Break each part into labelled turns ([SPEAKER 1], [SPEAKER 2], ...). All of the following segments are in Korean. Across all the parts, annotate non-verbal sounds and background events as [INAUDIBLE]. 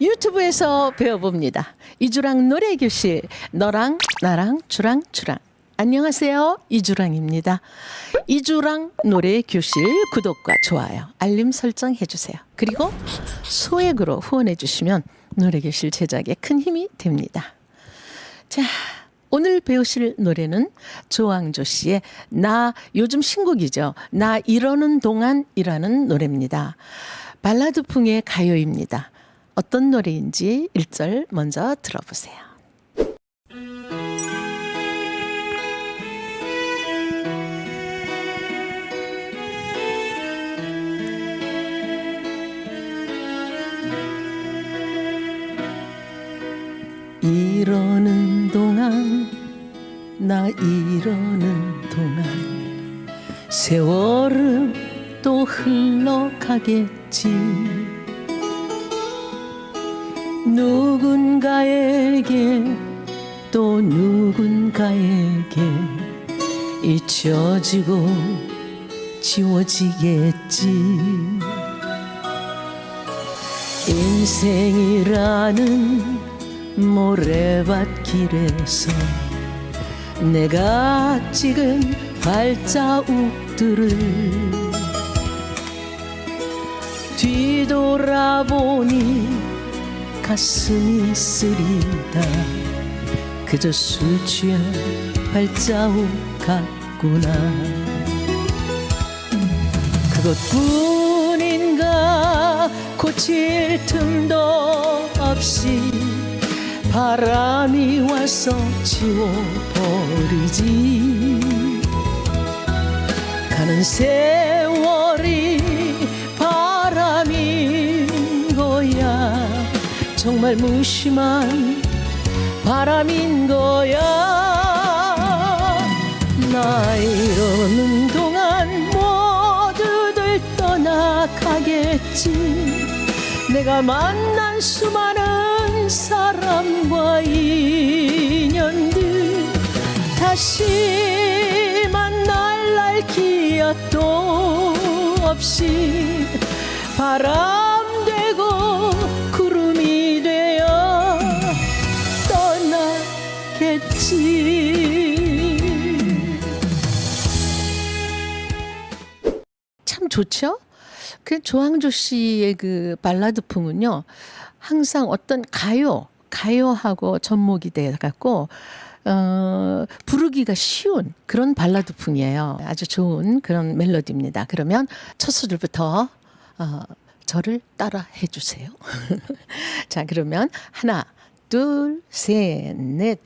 [SPEAKER 1] 유튜브에서 배워봅니다. 이주랑 노래 교실 너랑 나랑 주랑 주랑 안녕하세요 이주랑입니다. 이주랑 노래 교실 구독과 좋아요 알림 설정 해주세요. 그리고 소액으로 후원해주시면 노래 교실 제작에 큰 힘이 됩니다. 자, 오늘 배우실 노래는 조항조 씨의 나 요즘 신곡이죠. 나 이러는 동안이라는 노래입니다. 발라드풍의 가요입니다. 어떤 노래인지 1절 먼저 들어보세요. 이러는 동안 나 이러는 동안 세월은 또 흘러가겠지 누군가에게 또 누군가에게 잊혀지고 지워지겠지. 인생이라는 모래밭길에서 내가 찍은 발자국들을 뒤돌아보니 가슴이 쓰리다. 그저 술 취한 발자국 같구나. 그것뿐인가 고칠 틈도 없이 바람이 와서 지워버리지. 가는 세 정말 무심한 바람인 거야. 나 이러는 동안 모두들 떠나가겠지. 내가 만난 수많은 사람과 인연들 다시 만날 날 기약도 없이 바람 좋죠? 그 조항조 씨의 그 발라드풍은요, 항상 어떤 가요, 가요하고 접목이 돼 갖고 어, 부르기가 쉬운 그런 발라드풍이에요. 아주 좋은 그런 멜로디입니다. 그러면 첫 소절부터 어, 저를 따라 해주세요. [LAUGHS] 자, 그러면 하나, 둘, 셋, 넷.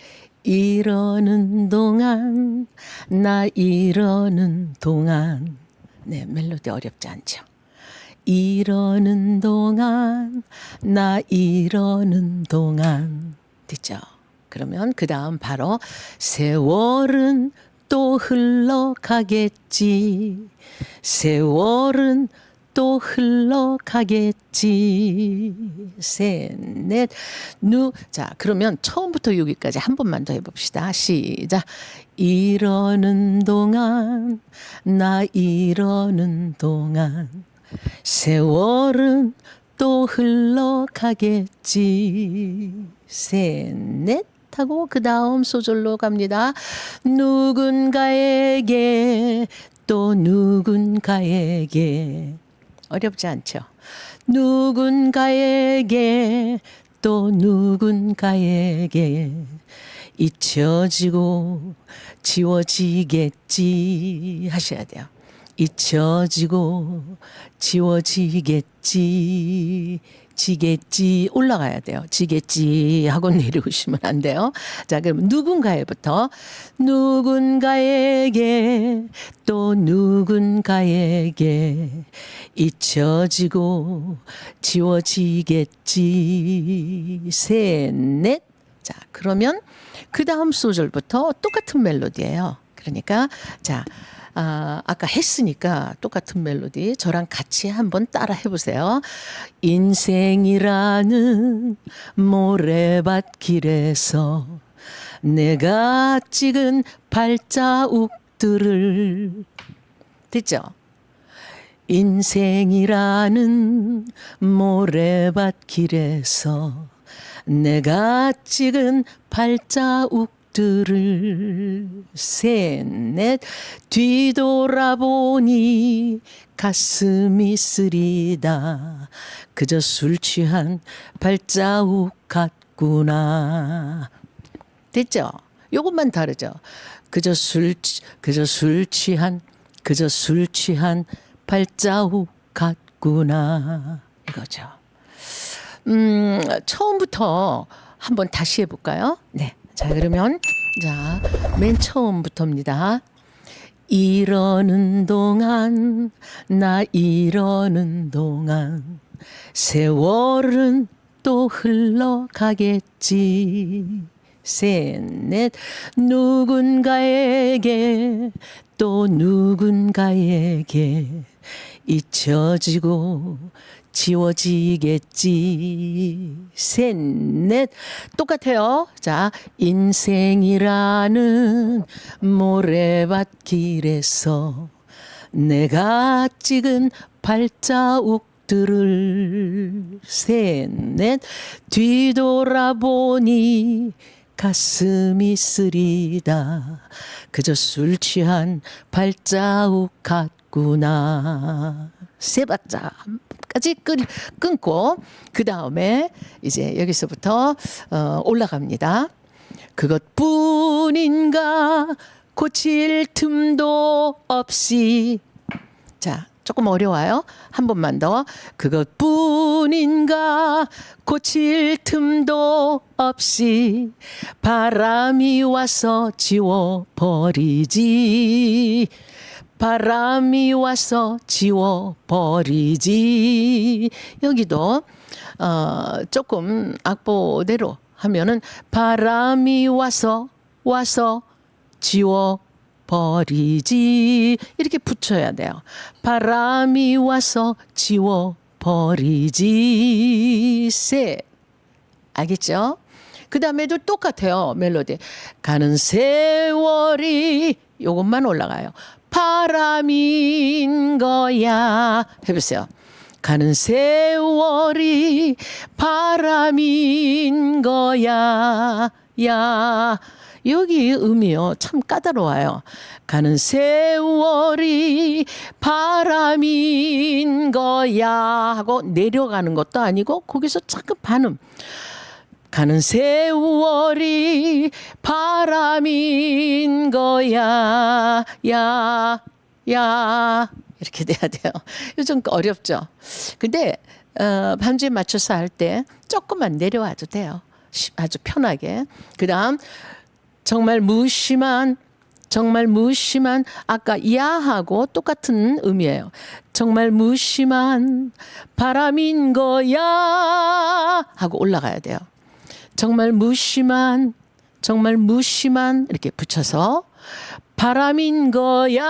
[SPEAKER 1] 이러는 동안, 나 이러는 동안. 네, 멜로디 어렵지 않죠. 이러는 동안 나 이러는 동안 됐죠. 그러면 그 다음 바로 세월은 또 흘러가겠지. 세월은 또 흘러가겠지. 셋, 넷, 누. 자, 그러면 처음부터 여기까지 한 번만 더 해봅시다. 시작. 이러는 동안, 나 이러는 동안. 세월은 또 흘러가겠지. 셋, 넷. 하고 그 다음 소절로 갑니다. 누군가에게 또 누군가에게 어렵지 않죠. 누군가에게 또 누군가에게 잊혀지고 지워지겠지 하셔야 돼요. 잊혀지고 지워지겠지 지겠지 올라가야 돼요. 지겠지 하고 내려오시면 안 돼요. 자, 그럼 누군가에부터 누군가에게 또 누군가에게 잊혀지고 지워지겠지 셋, 넷. 자, 그러면 그 다음 소절부터 똑같은 멜로디예요. 그러니까 자, 아, 아까 했으니까 똑같은 멜로디 저랑 같이 한번 따라 해보세요. 인생이라는 모래밭길에서 내가 찍은 발자국들을 됐죠? 인생이라는 모래밭길에서 내가 찍은 발자국 들을 셋넷 뒤돌아보니 가슴이 쓰리다 그저 술 취한 발자국 같구나 됐죠? 요것만 다르죠. 그저 술 취- 그저 술 취한 그저 술 취한 발자국 같구나 이거죠. 음, 처음부터 한번 다시 해볼까요? 네. 자, 그러면, 자, 맨 처음부터입니다. 이러는 동안, 나 이러는 동안, 세월은 또 흘러가겠지. 셋, 넷, 누군가에게, 또 누군가에게 잊혀지고 지워지겠지. 셋, 넷. 똑같아요. 자, 인생이라는 모래밭길에서 내가 찍은 발자국들을 셋, 넷. 뒤돌아보니 가슴이 쓰리다. 그저 술 취한 발자국 같 구나. 세 박자까지 끌, 끊고 그 다음에 이제 여기서부터 어, 올라갑니다. 그것뿐인가 고칠 틈도 없이 자, 조금 어려워요. 한 번만 더. 그것뿐인가 고칠 틈도 없이 바람이 와서 지워버리지. 바람이 와서 지워버리지. 여기도 어, 조금 악보대로 하면은 바람이 와서 와서 지워 버리지 이렇게 붙여야 돼요. 바람이 와서 지워 버리지 세 알겠죠? 그 다음에도 똑같아요 멜로디 가는 세월이 요것만 올라가요. 바람인 거야. 해보세요. 가는 세월이 바람인 거야. 야. 여기 음이요. 참 까다로워요. 가는 세월이 바람인 거야. 하고 내려가는 것도 아니고 거기서 잠깐 반음 가는 세월이 바람인 거야 야 야 이렇게 돼야 돼요. [LAUGHS] 좀 어렵죠. 근데 어, 반주에 맞춰서 할 때 조금만 내려와도 돼요. 시- 아주 편하게. 그 다음 정말 무심한 정말 무심한 아까 야하고 똑같은 의미예요. 정말 무심한 바람인 거야 하고 올라가야 돼요. 정말 무심한 정말 무심한 이렇게 붙여서 바람인 거야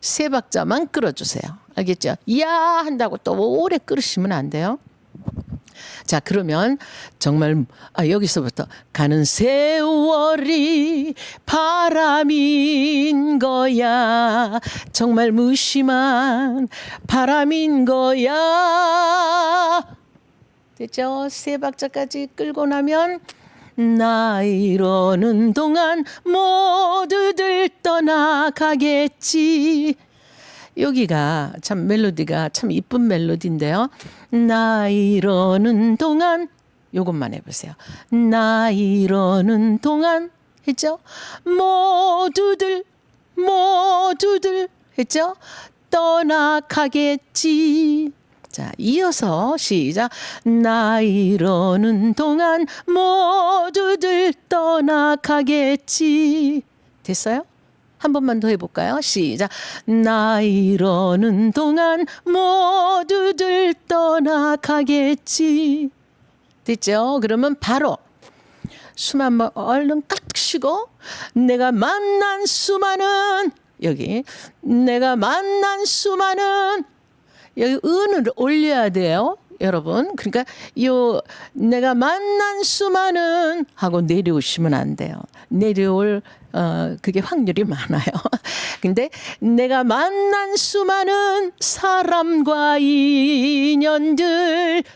[SPEAKER 1] 세 박자만 끌어주세요. 알겠죠? 야 한다고 또 오래 끌으시면 안 돼요. 자 그러면 정말 아, 여기서부터 가는 세월이 바람인 거야 정말 무심한 바람인 거야 됐죠? 세 박자까지 끌고 나면 나 이러는 동안 모두들 떠나가겠지. 여기가 참 멜로디가 참 이쁜 멜로디인데요. 나 이러는 동안 요것만 해보세요. 나 이러는 동안 했죠? 모두들 모두들 했죠? 떠나가겠지. 자, 이어서 시작. 나 이러는 동안 모두들 떠나가겠지. 됐어요? 한 번만 더 해볼까요? 시작. 나 이러는 동안 모두들 떠나가겠지. 됐죠? 그러면 바로 숨 한번 얼른 깍 쉬고 내가 만난 수많은 여기 내가 만난 수많은 여기 은을 올려야 돼요. 여러분. 그러니까 요 내가 만난 수많은 하고 내려오시면 안 돼요. 내려올 어 그게 확률이 많아요. [LAUGHS] 근데 내가 만난 수많은 사람과 인연들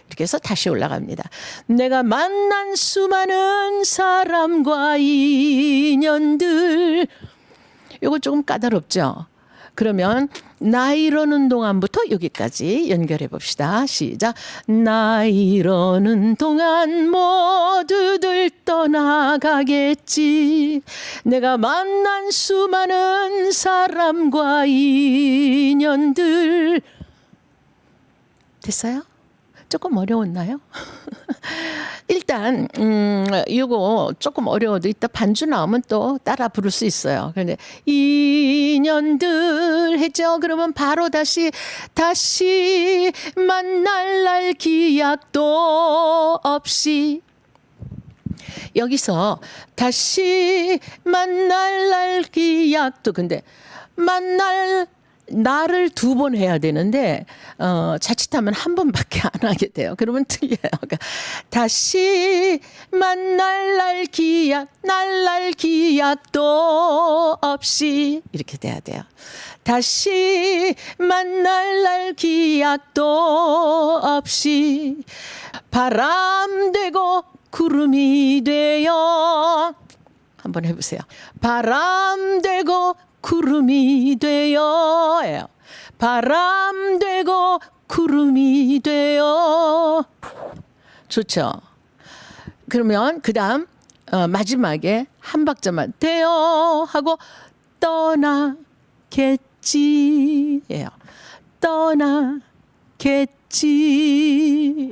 [SPEAKER 1] 이렇게 해서 다시 올라갑니다. 내가 만난 수많은 사람과 인연들 요거 조금 까다롭죠. 그러면 나 이러는 동안부터 여기까지 연결해 봅시다. 시작. 나 이러는 동안 모두들 떠나가겠지. 내가 만난 수많은 사람과 인연들. 됐어요? 조금 어려웠나요? [LAUGHS] 일단 음 이거 조금 어려워도 이따 반주 나오면 또 따라 부를 수 있어요. 근데 인연들 했죠. 그러면 바로 다시 다시 만날 날 기약도 없이 여기서 다시 만날 날 기약도 근데 만날 나를 두 번 해야 되는데 어 자칫하면 한 번밖에 안 하게 돼요. 그러면 틀려요. 그러니까 다시 만날 날 기약 날날 기약도 없이 이렇게 돼야 돼요. 다시 만날 날 기약도 없이 바람 되고 구름이 되어 한번 해보세요. 바람 되고 구름이 되어예요. 바람 되고 구름이 되어 좋죠. 그러면 그다음 어, 마지막에 한 박자만 되어 하고 떠나겠지예요. 떠나겠지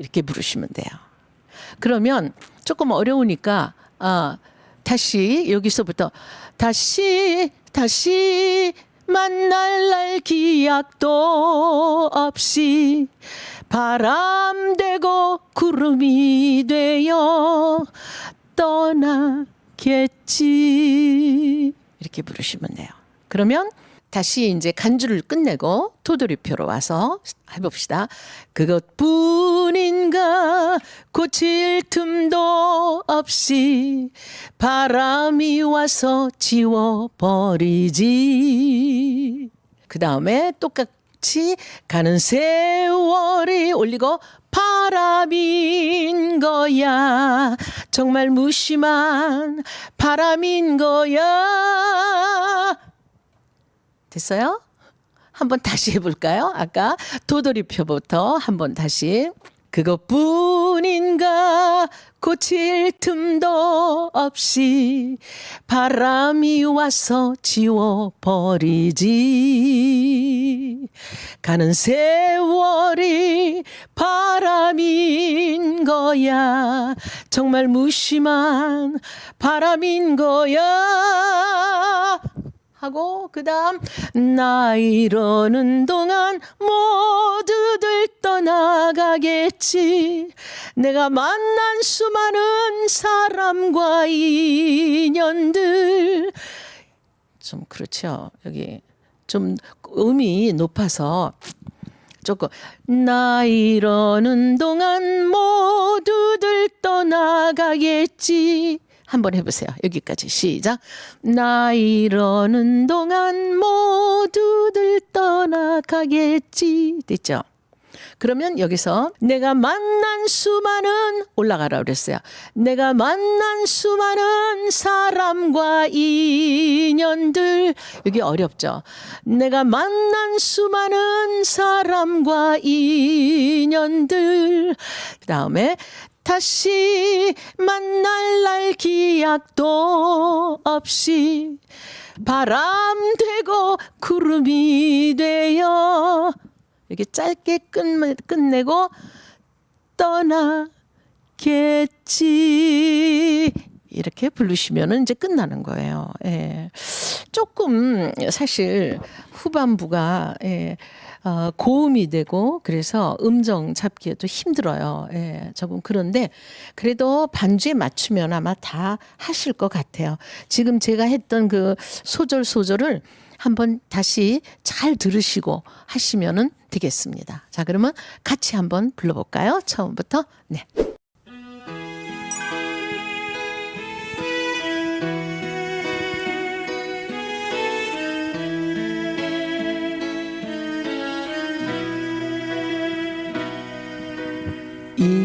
[SPEAKER 1] 이렇게 부르시면 돼요. 그러면 조금 어려우니까 아 다시 여기서부터 다시 다시 만날 날 기약도 없이 바람 되고 구름이 되어 떠나겠지 이렇게 부르시면 돼요. 그러면 다시 이제 간주를 끝내고 토도리표로 와서 해봅시다. 그것뿐인가 고칠 틈도 없이 바람이 와서 지워버리지. 그 다음에 똑같이 가는 세월이 올리고 바람인 거야. 정말 무심한 바람인 거야. 됐어요? 한번 다시 해볼까요? 아까 도돌이표부터 한번 다시. 그것뿐인가 고칠 틈도 없이 바람이 와서 지워버리지. 가는 세월이 바람인 거야. 정말 무심한 바람인 거야. 하고 그다음 나 이러는 동안 모두들 떠나가겠지. 내가 만난 수많은 사람과 인연들. 좀 그렇죠. 여기 좀 음이 높아서 조금 나 이러는 동안 모두들 떠나가겠지 한번 해보세요. 여기까지 시작. 나 이러는 동안 모두들 떠나가겠지. 됐죠? 그러면 여기서 내가 만난 수많은 올라가라 그랬어요. 내가 만난 수많은 사람과 인연들 여기 어렵죠. 내가 만난 수많은 사람과 인연들 그다음에 다시 만날 날 기약도 없이 바람 되고 구름이 되어 이렇게 짧게 끝, 끝내고 떠나겠지 이렇게 부르시면은 이제 끝나는 거예요. 예. 조금 사실 후반부가 예. 어, 고음이 되고 그래서 음정 잡기에도 힘들어요. 예, 조금 그런데 그래도 반주에 맞추면 아마 다 하실 것 같아요. 지금 제가 했던 그 소절 소절을 한번 다시 잘 들으시고 하시면은 되겠습니다. 자, 그러면 같이 한번 불러볼까요? 처음부터. 네.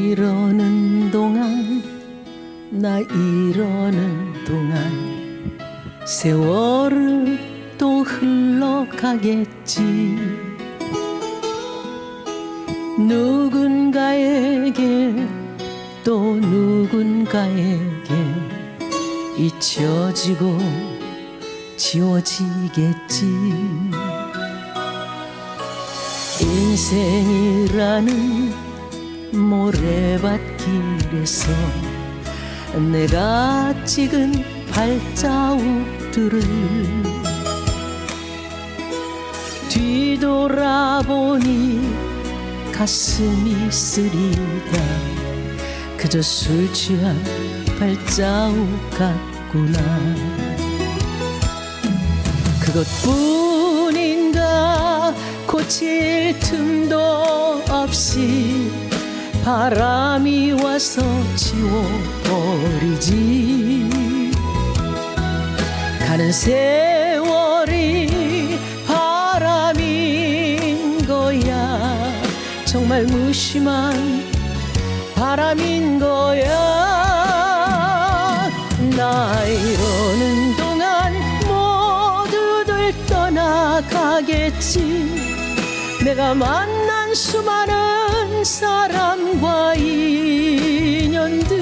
[SPEAKER 1] 이러는 동안 나 이러는 동안 세월은 또 흘러가겠지. 누군가에게 또 누군가에게 잊혀지고 지워지겠지. 인생이라는 모래밭길에서 내가 찍은 발자국들을 뒤돌아보니 가슴이 쓰리다. 그저 술 취한 발자국 같구나. 그것뿐인가 고칠 틈도 없이 바람이 와서 지워버리지. 가는 세월이 바람인 거야. 정말 무심한 바람인 거야. 나 이러는 동안 모두들 떠나가겠지. 내가 만난 수많은 사람과 인연들.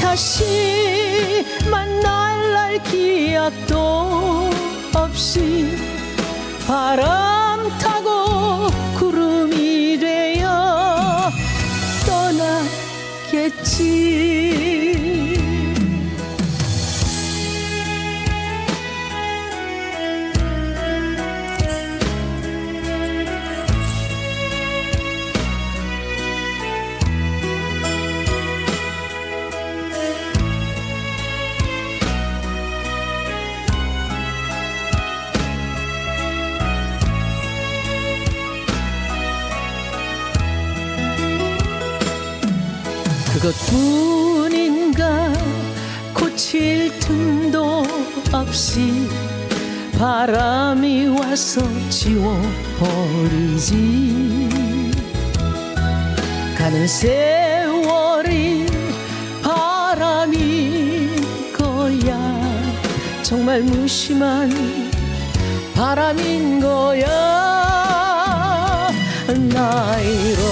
[SPEAKER 1] 다시 만날 날 기약도 없이 바람 그것뿐인가? 고칠 틈도 없이 바람이 와서 지워버리지. 가는 세월이 바람인 거야. 정말 무심한 바람인 거야. 나 이러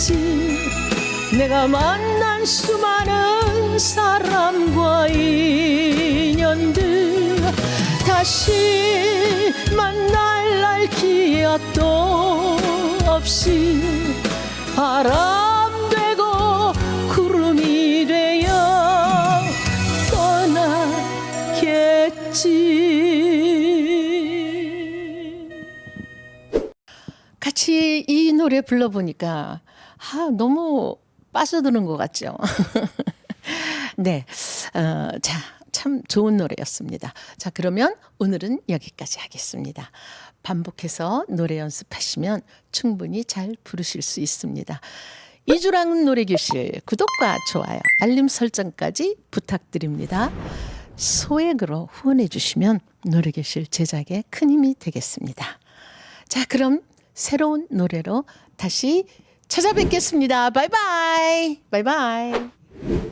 [SPEAKER 1] 떠나가겠지 내가 만난 수많은 사람과 인연들 다시 만날 날 기약도 없이 바람 되고 구름이 되어 떠나겠지. 같이 이 노래 불러보니까 아, 너무 빠져드는 것 같죠. [LAUGHS] 네, 어, 자, 참 좋은 노래였습니다. 자, 그러면 오늘은 여기까지 하겠습니다. 반복해서 노래 연습하시면 충분히 잘 부르실 수 있습니다. 이주랑 노래교실 구독과 좋아요, 알림 설정까지 부탁드립니다. 소액으로 후원해 주시면 노래교실 제작에 큰 힘이 되겠습니다. 자, 그럼 새로운 노래로 다시 찾아뵙겠습니다. 바이바이. 바이바이.